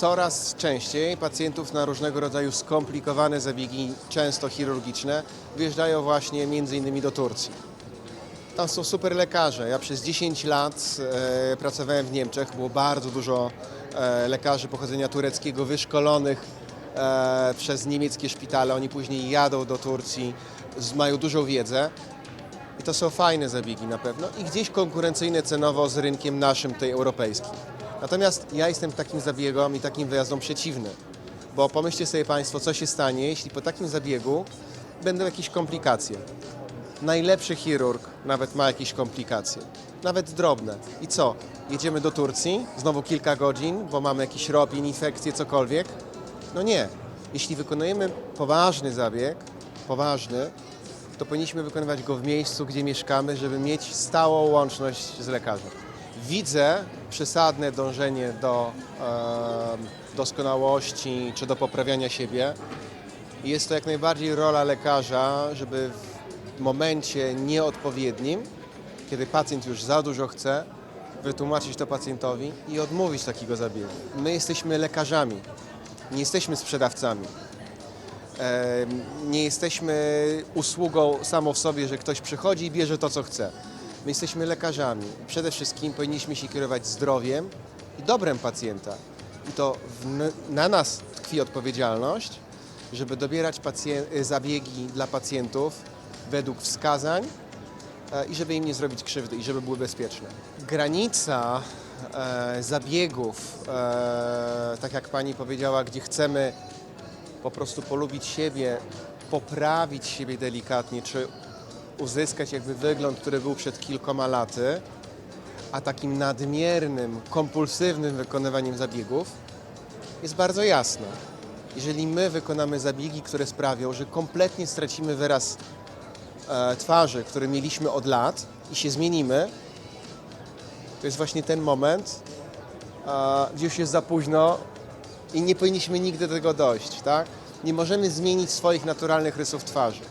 coraz częściej pacjentów na różnego rodzaju skomplikowane zabiegi, często chirurgiczne, wyjeżdżają właśnie między innymi do Turcji. Tam są super lekarze. Ja przez 10 lat e, pracowałem w Niemczech. Było bardzo dużo e, lekarzy pochodzenia tureckiego, wyszkolonych e, przez niemieckie szpitale. Oni później jadą do Turcji, z, mają dużą wiedzę. I to są fajne zabiegi na pewno i gdzieś konkurencyjne cenowo z rynkiem naszym, tej europejskim. Natomiast ja jestem takim zabiegom i takim wyjazdom przeciwny. Bo pomyślcie sobie Państwo, co się stanie, jeśli po takim zabiegu będą jakieś komplikacje. Najlepszy chirurg nawet ma jakieś komplikacje, nawet drobne. I co? Jedziemy do Turcji, znowu kilka godzin, bo mamy jakiś ropin, infekcję, cokolwiek? No nie. Jeśli wykonujemy poważny zabieg, poważny, to powinniśmy wykonywać go w miejscu, gdzie mieszkamy, żeby mieć stałą łączność z lekarzem. Widzę przesadne dążenie do e, doskonałości czy do poprawiania siebie. I Jest to jak najbardziej rola lekarza, żeby w momencie nieodpowiednim, kiedy pacjent już za dużo chce, wytłumaczyć to pacjentowi i odmówić takiego zabiegu. My jesteśmy lekarzami, nie jesteśmy sprzedawcami. Nie jesteśmy usługą samą w sobie, że ktoś przychodzi i bierze to, co chce. My jesteśmy lekarzami. Przede wszystkim powinniśmy się kierować zdrowiem i dobrem pacjenta. I to w, na nas tkwi odpowiedzialność, żeby dobierać pację- zabiegi dla pacjentów według wskazań e, i żeby im nie zrobić krzywdy i żeby były bezpieczne. Granica e, zabiegów, e, tak jak pani powiedziała, gdzie chcemy po prostu polubić siebie, poprawić siebie delikatnie, czy uzyskać jakby wygląd, który był przed kilkoma laty, a takim nadmiernym, kompulsywnym wykonywaniem zabiegów jest bardzo jasna. Jeżeli my wykonamy zabiegi, które sprawią, że kompletnie stracimy wyraz e, twarzy, który mieliśmy od lat i się zmienimy, to jest właśnie ten moment, a, gdzie już jest za późno i nie powinniśmy nigdy do tego dojść, tak? Nie możemy zmienić swoich naturalnych rysów twarzy.